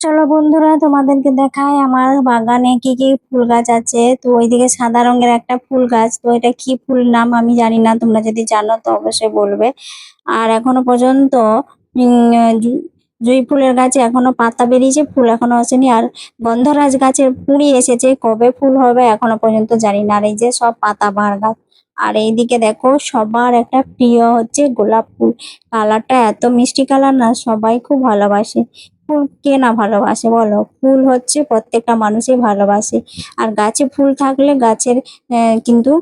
চলো বন্ধুরা, তোমাদেরকে দেখায় আমার বাগানে কি কি ফুল গাছ আছে। তো ওইদিকে সাদা রঙের একটা ফুল গাছ, তো এটা কি ফুল নাম আমি জানি না, তোমরা যদি জানো তো অবশ্যই বলবে। আর এখনও পর্যন্ত জুঁই ফুলের গাছে এখনও পাতা বেরিয়েছে, ফুল এখনও আসেনি। আর গন্ধরাজ গাছের কুঁড়ি এসেছে, কবে ফুল হবে এখনও পর্যন্ত জানি না। আর এই যে সব পাতা বাহার গাছ। আর এইদিকে দেখো, সবার একটা প্রিয় হচ্ছে গোলাপ ফুল। কালারটা এত মিষ্টি কালার না, সবাই খুব ভালোবাসে। ফুল কে না ভালোবাসে বলো? ফুল হচ্ছে প্রত্যেকটা মানুষই ভালোবাসে। আর গাছে ফুল থাকলে গাছের কিন্তু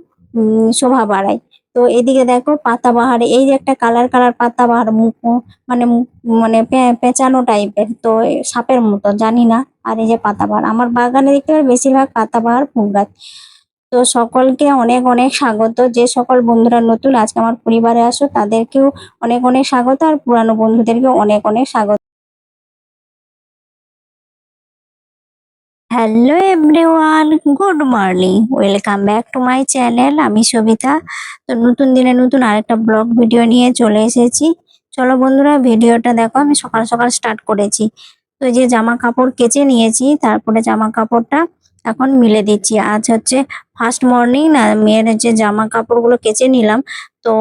শোভা বাড়ায়। তো এদিকে দেখো পাতাবাহার এই যে একটা কালার কালার পাতাবাহার মুখ মানে মানে পেঁচানো টাইপের, তো সাপের মতো, জানি না। আর এই যে পাতাবাহার আমার বাগানে দেখতে পাবে বেশিরভাগ পাতাবাহার ফুল গাছ। তো সকলকে অনেক অনেক স্বাগত। যে সকল বন্ধুরা নতুন, আজকে আমার পরিবারে আসো, তাদেরকেও অনেক অনেক স্বাগত। আর পুরানো বন্ধুদেরকেও অনেক অনেক স্বাগত। Hello everyone, good morning. Welcome back to my channel, আমি সবিতা। তো নতুন দিনে নতুন আরেকটা ব্লগ ভিডিও নিয়ে চলে এসেছি। চলো বন্ধুরা, ভিডিওটা দেখো, আমি সকাল সকাল স্টার্ট করেছি। তো যে জামা কাপড় কেচে নিয়েছি, তারপরে জামা কাপড়টা এখন মিলে দিচ্ছি। আজ হচ্ছে ফার্স্ট মর্নিং না মেয়ের যে জামা কাপড়গুলো কেচে নিলাম, তো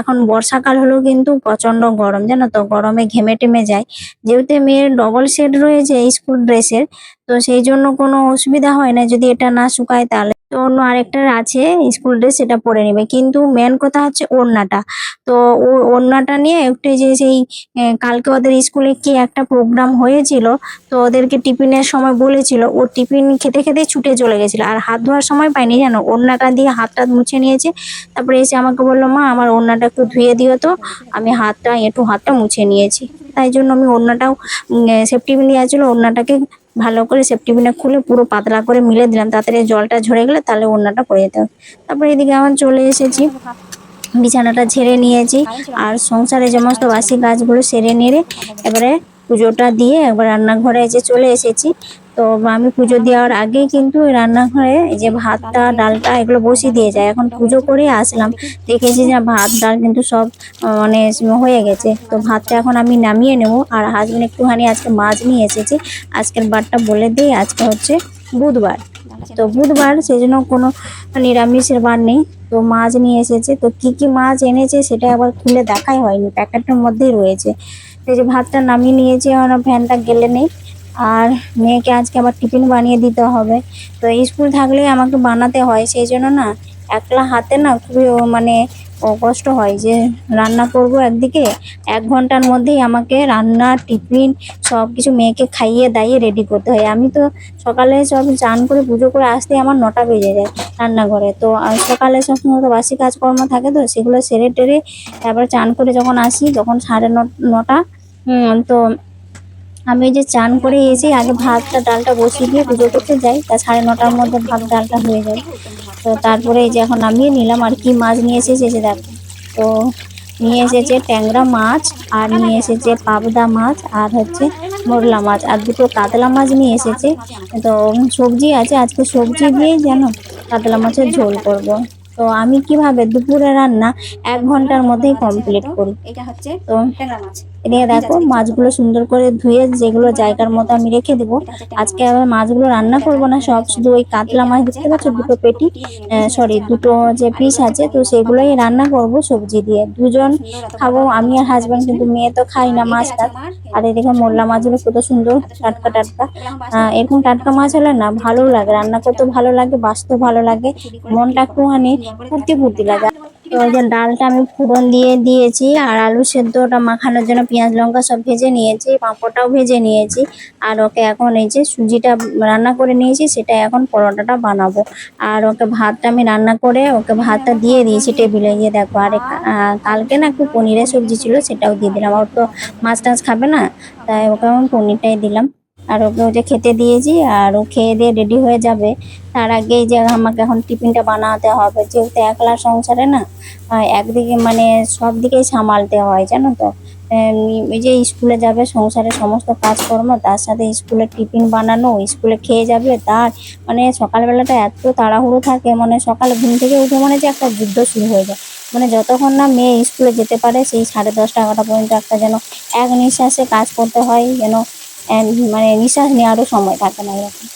এখন বর্ষাকাল হলেও কিন্তু প্রচণ্ড গরম, জানো তো? গরমে ঘেমে টেমে যায়। যেহেতু মেয়ের ডবল শেড রয়েছে স্কুল ড্রেসের তো সেই জন্য কোনো অসুবিধা হয় না। যদি এটা না শুকায় তাহলে তো অন্য আরেকটার আছে স্কুল ড্রেস সেটা পরে নেবে। কিন্তু মেন কথা হচ্ছে ওড়নাটা। তো ও, ওড়নাটা নিয়ে একটু যে সেই কালকে ওদের স্কুলে কি একটা প্রোগ্রাম হয়েছিল, তো ওদেরকে টিফিনের সময় বলেছিল, ও টিফিন খেতে খেতে ছুটে চলে গেছিল। আর হাত ধোয়ার সময় পাইনি জানো? ওড়নাটা দিয়ে হাতটা মুছে নিয়েছে। তারপরে এসে আমাকে বলল, মা, আমার ওড়নাটা একটু ধুয়ে দিও তো। আমি হাতটা, একটু হাতটা মুছে নিয়েছি। তাই জন্য আমি ওড়নাটাও সেফটি পিন ছিল ওড়নাটাকে ভালো করে সেফটি পিনে খুলে পুরো পাতলা করে মিলে দিলাম। তাড়াতাড়ি জলটা ঝরে গেলে তাহলে ওড়নাটা পরে যেতে হবে। তারপরে এদিকে আমার চলে এসেছি। বিছানাটা ঝেড়ে নিয়েছি। আর সংসারে সমস্ত বাসি গাছগুলো সেরে নিয়ে এবারে পুজোটা দিয়ে একবার রান্নাঘরে যে চলে এসেছি। তো আমি পুজো দেওয়ার আগেই কিন্তু রান্নাঘরে এই যে ভাতটা ডালটা এগুলো বসিয়ে দিয়ে যায়। এখন পুজো করে আসলাম। দেখেছি যে ভাত, ডাল কিন্তু সব মানে হয়ে গেছে। তো ভাতটা এখন আমি নামিয়ে নেব। আর হাজবেন্ড একটুখানি আজকে মাছ নিয়ে এসেছে। আজকের বারটা বলে দিই, আজকে হচ্ছে বুধবার। তো বুধবার সেই জন্য কোনো নিরামিষের বার নেই। তো মাছ নিয়ে এসেছে। তো কি কি মাছ এনেছে সেটা আবার খুলে দেখাই হয়নি। প্যাকেটের মধ্যেই রয়েছে। এই যে ভাতটা নামিয়ে নিয়েছি, এখন ফ্যানটা গেলে নেই। আর মেয়েকে আজকে আবার টিফিন বানিয়ে দিতে হবে। তো স্কুল থাকলেই আমাকে বানাতে হয়, সেই জন্য না একলা হাতে না খুবই মানে কষ্ট হয় যে রান্না করব একদিকে, এক ঘণ্টার মধ্যেই আমাকে রান্না, টিফিন সব কিছু মেয়েকে খাইয়ে দাইয়ে রেডি করতে হয়। আমি তো সকালে সব চান করে পুজো করে আসতে আমার নটা বেজে যায় রান্নাঘরে। তো সকালে সব সময় তো বাসি কাজকর্ম থাকে তো, সেগুলো সেরে টেরে তারপরে চান করে যখন আসি, তখন সাড়ে নটা তো আমি যে চান করে এসে আগে ভাতটা ডালটা বসিয়ে দিয়ে পুজো করতে যাই। তা সাড়ে নটার মধ্যে ভাত ডালটা হয়ে যায় তো তারপরে এই যে এখন নামিয়ে নিলাম। আর কি মাছ নিয়ে এসেছে এসে দেখো। তো নিয়ে এসেছে ট্যাংরা মাছ আর নিয়ে এসেছে পাবদা মাছ আর হচ্ছে মোরলা মাছ। আর দুটো কাতলা মাছ নিয়ে এসেছে। তো সবজি আছে। আজকে সবজি দিয়ে যেন কাতলা মাছের ঝোল করব। তো আমি কীভাবে দুপুরে রান্না এক ঘণ্টার মধ্যেই কমপ্লিট করি। এটা হচ্ছে তো ট্যাংরা মাছ। এদিকে দেখো মাছগুলো সুন্দর করে ধুয়ে যেগুলো জায়গার মতো আমি রেখে দেবো। আজকে আবার মাছগুলো রান্না করব না সব শুধু ওই কাতলা মাছ দেখতে পাচ্ছ? দুটো পেটি সরি দুটো যে পিস আছে তো সেগুলোই রান্না করব সবজি দিয়ে। দুজন খাব আমি আর হাজবেন্ড কিন্তু মেয়ে তো খাই না মাছটা। আর এদিকে মোল্লা মাছগুলো কত সুন্দর টাটকা টাটকা। আহ, এরকম টাটকা মাছ হলে না ভালো লাগে রান্না করতে ভালো লাগে বাঁচতেও ভালো লাগে। মনটা একটুখানি ফুর্তি ফুর্তি লাগে। যে ডালটা আমি ফোড়ন দিয়ে দিয়েছি আর আলু সেদ্ধটা মাখানোর জন্য পেঁয়াজ, লঙ্কা সব ভেজে নিয়েছি, পাঁপড়টাও ভেজে নিয়েছি। আর ওকে এখন এই যে সুজিটা রান্না করে নিয়েছি, সেটা এখন পরোটাটা বানাবো। আর ওকে ভাতটা আমি রান্না করে ওকে ভাতটা দিয়ে দিয়েছি টেবিলে। গিয়ে দেখো, আর কালকে না একটু পনিরের সবজি ছিল, সেটাও দিয়ে দিলাম। ওর তো মাছ টাছ খাবে না, তাই ওকে আমি পনিরটাই দিলাম। আর ওকে যে খেতে দিয়েছি, আর ও খেয়ে দিয়ে রেডি হয়ে যাবে। তার আগেই যে আমাকে এখন টিফিনটা বানাতে হবে, যেহেতু একলা সংসারে না একদিকে মানে সব দিকেই সামালতে হয়, জানো তো? এই যে স্কুলে যাবে সংসারে সমস্ত কাজকর্ম, তার সাথে স্কুলে টিফিন বানানো, স্কুলে খেয়ে যাবে, তার মানে সকালবেলাটা এত তাড়াহুড়ো থাকে মানে সকালে ঘুম থেকে উঠে মানে যে একটা যুদ্ধ শুরু হয়ে যায়। মানে যতক্ষণ না মেয়ে স্কুলে যেতে পারে, সেই সাড়ে দশটা এগারোটা পর্যন্ত একটা যেন এক নিঃশ্বাসে কাজ করতে হয়, যেন মানে নিঃশ্বাস নেওয়ারও সময় থাকে না এরকম।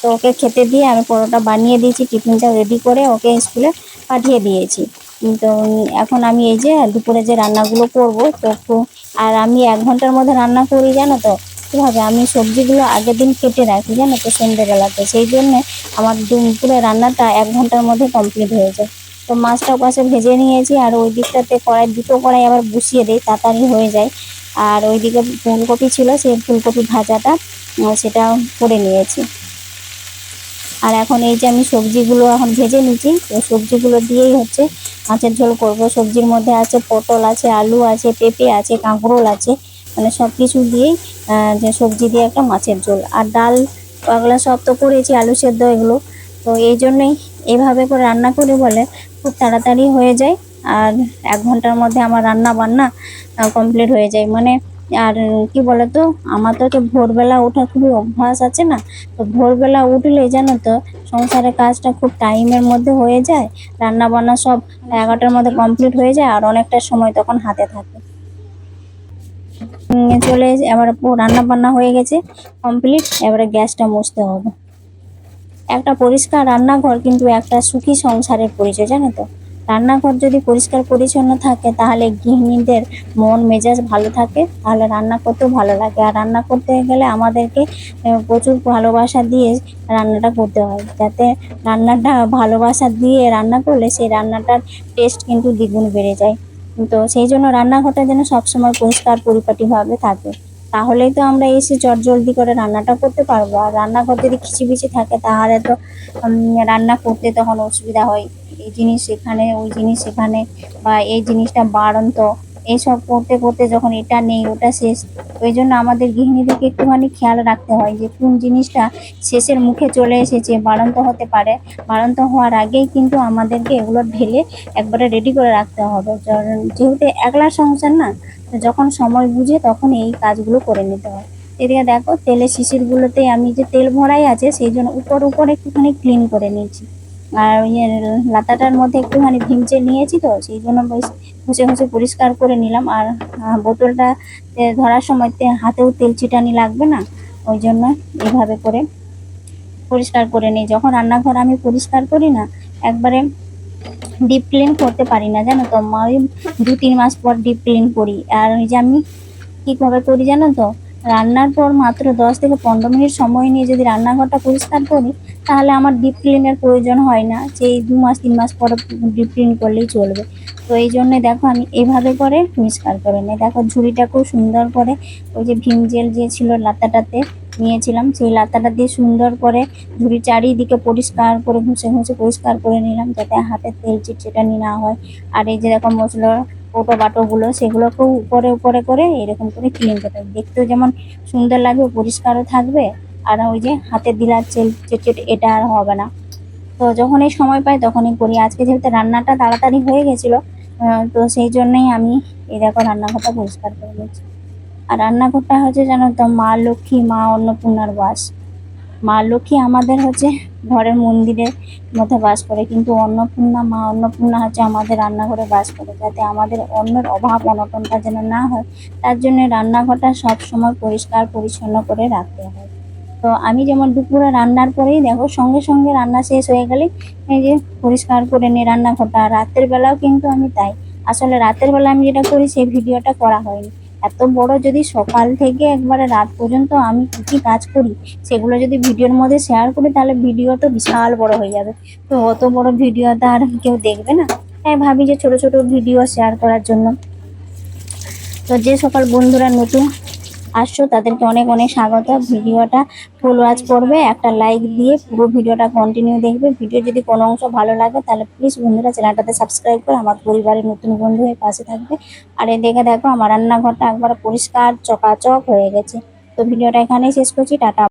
তো ওকে খেতে দিয়ে আমি পরোটা বানিয়ে দিয়েছি, টিফিনটা রেডি করে ওকে স্কুলে পাঠিয়ে দিয়েছি। তো এখন আমি এই যে দুপুরে যে রান্নাগুলো করব, তো আর আমি এক ঘণ্টার মধ্যে রান্না করি, জানো তো? কীভাবে আমি সবজিগুলো আগের দিন কেটে রাখি, জানো তো, সন্ধ্যেবেলাতে। সেই জন্যে আমার দুপুরে রান্নাটা এক ঘণ্টার মধ্যে কমপ্লিট হয়ে যায়। তো মাছটা পাশে ভেজে নিয়েছি, আর ওই দিকটাতে কড়াই, দুটো কড়াই আবার বসিয়ে দিই, তাড়াতাড়ি হয়ে যায়। আর ওইদিকে ফুলকপি ছিল, সেই ফুলকপি ভাজাটা সেটা করে নিয়েছি। আর এখন এই যে আমি সবজিগুলো এখন ভেজে নিচ্ছি, তো সবজিগুলো দিয়েই হচ্ছে মাছের ঝোল করব। সবজির মধ্যে আছে পটল আছে, আলু আছে, পেঁপে আছে, কাঁকরোল আছে মানে সব কিছু দিয়েই যে সবজি দিয়ে একটা মাছের ঝোল। আর ডাল ওগুলো সব তো করেছি, আলু সেদ্ধ এগুলো। তো এই জন্যই এইভাবে করে রান্না করি বলে খুব তাড়াতাড়ি হয়ে যায়। আর এক ঘণ্টার মধ্যে আমার রান্না বান্না কমপ্লিট হয়ে যায়। মানে আর কি বলতো, আমার তো হচ্ছে ভোরবেলা ওঠার খুবই অভ্যাস আছে না, তো ভোরবেলা উঠলে জানো তো, সংসারের কাজটা খুব টাইমের মধ্যে হয়ে যায় রান্না বান্না সব এগারোটার মধ্যে কমপ্লিট হয়ে যায় আর অনেকটা সময় তখন হাতে থাকে। চলে এবার রান্না বান্না হয়ে গেছে কমপ্লিট, এবারে গ্যাসটা মুছতে হবে। একটা পরিষ্কার রান্নাঘর কিন্তু একটা সুখী সংসারের পরিচয়, জানো তো। রান্নাঘর যদি পরিষ্কার পরিচ্ছন্ন থাকে, তাহলে গৃহিণীদের মন মেজাজ ভালো থাকে, তাহলে রান্না করতেও ভালো লাগে। আর রান্না করতে গেলে আমাদেরকে প্রচুর ভালোবাসা দিয়ে রান্নাটা করতে হয়। যাতে রান্নাটা ভালোবাসা দিয়ে রান্না করলে সেই রান্নাটার টেস্ট কিন্তু দ্বিগুণ বেড়ে যায়। তো সেই জন্য রান্নাঘরটা যেন সবসময় পরিষ্কার পরিপাটিভাবে থাকে। তাহলেই তো আমরা এসে চটজলদি করে রান্নাটা করতে পারব। আর রান্নাঘর যদি খিচিবিচি থাকে, তাহলে তো রান্না করতে তখন অসুবিধা হয়। এই জিনিস এখানে, ওই জিনিস এখানে, বা এই জিনিসটা বাড়ন্ত। এইসব করতে করতে যখন এটা নেই, ওটা শেষ। ওই জন্য আমাদের গৃহিণীদেরকে একটুখানি খেয়াল রাখতে হয় যে কোন জিনিসটা শেষের মুখে চলে এসেছে বাড়ন্ত হতে পারে। বাড়ন্ত হওয়ার আগেই কিন্তু আমাদেরকে এগুলো ঢেলে একবারে রেডি করে রাখতে হবে। যেহেতু একলা সংসার না, তো যখন সময় বুঝে তখন এই কাজগুলো করে নিতে হয়। এদিকে দেখো, তেলের শিশিরগুলোতে আমি যে তেল ভরাই আছে, সেই জন্য উপর উপর একটুখানি ক্লিন করে নিয়েছি। আর ওই যে লাতাটার মধ্যে একটুখানি ভিমচে নিয়েছি তো, সেই জন্য ঘষে ঘষে পরিষ্কার করে নিলাম। আর বোতলটা ধরার সময়তে হাতেও তেল ছিটানি লাগবে না, ওই জন্য এইভাবে করে পরিষ্কার করে নিই। যখন রান্নাঘর আমি পরিষ্কার করি না, একবারে ডিপ ক্লিন করতে পারি না, জানো তো? মা, ওই দু তিন মাস পর ডিপ ক্লিন করি। আর ওই যে আমি কীভাবে করি জানো তো? রান্নার পর মাত্র দশ থেকে পনেরো মিনিট সময় নিয়ে যদি রান্নাঘরটা পরিষ্কার করি, তাহলে আমার ডিপ ক্লিনের প্রয়োজন হয় না। সেই দু মাস, তিন মাস পর ডিপ ক্লিন করলেই চলবে। তো এই জন্যে দেখো আমি এভাবে করে পরিষ্কার করে নিই। দেখো ঝুড়িটা খুব সুন্দর করে ওই যে ভীম জেল যে ছিল লাতাটাতে নিয়েছিলাম, সেই লাতাটা দিয়ে সুন্দর করে ঝুড়ি চারিদিকে পরিষ্কার করে ঘষে ঘুষে পরিষ্কার করে নিলাম, যাতে হাতে তেল চিটচিটানি না হয়। আর এই যে দেখো মশলা কোটো বাটোগুলো সেগুলোকেও উপরে উপরে করে এরকম করে ক্লিন করতে হবে। দেখতেও যেমন সুন্দর লাগবে, পরিষ্কারও থাকবে। আর ওই যে হাতে দিলার চেল চেট এটা আর হবে না। তো যখন এই সময় পাই তখনই করি। আজকে যেহেতু রান্নাটা তাড়াতাড়ি হয়ে গেছিল তো সেই জন্যই আমি এই দেখো রান্নাঘরটা পরিষ্কার করে নিয়েছি। আর রান্নাঘরটা হচ্ছে জানো তো মা লক্ষ্মী, মা অন্নপূর্ণার বাস। মা লক্ষ্মী আমাদের হচ্ছে ঘরের মন্দিরের মধ্যে বাস করে, কিন্তু অন্নপূর্ণা, মা অন্নপূর্ণা হচ্ছে আমাদের রান্নাঘরে বাস করে, যাতে আমাদের অন্যের অভাব অনটনটা যেন না হয়, তার জন্য রান্নাঘরটা সব সময় পরিষ্কার পরিচ্ছন্ন করে রাখতে হয়। তো আমি যেমন দুপুরে রান্নার পরেই দেখো সঙ্গে সঙ্গে রান্না শেষ হয়ে গেলে এই যে পরিষ্কার করে নিই রান্নাঘরটা রাতের বেলাও কিন্তু আমি তাই। আসলে রাতের বেলা আমি যেটা করি, সেই ভিডিওটা করা হয়নি। এত বড় যদি সকাল থেকে একবারে রাত পর্যন্ত আমি কী কী কাজ করি, সেগুলো যদি ভিডিওর মধ্যে শেয়ার করি, তাহলে ভিডিও তো বিশাল বড় হয়ে যাবে। তো অত বড় ভিডিও তো আর কেউ দেখবে না। তাই ভাবি যে ছোট ছোট ভিডিও শেয়ার করার জন্য। তো যে সকল বন্ধুরা নতুন আসছো, তাদেরকে অনেক অনেক স্বাগত। ভিডিওটা ফুল ওয়াচ করবে, একটা লাইক দিয়ে পুরো ভিডিওটা কন্টিনিউ দেখবে। ভিডিও যদি কোনো অংশ ভালো লাগে, তাহলে প্লিজ বন্ধুরা চ্যানেলটাতে সাবস্ক্রাইব করে আমার পরিবারের নতুন বন্ধু হয়ে পাশে থাকবে। আর এ দেখে দেখো, আমার রান্নাঘরটা একবার পরিষ্কার, চকাচক হয়ে গেছে। তো ভিডিওটা এখানেই শেষ করছি, টাটা।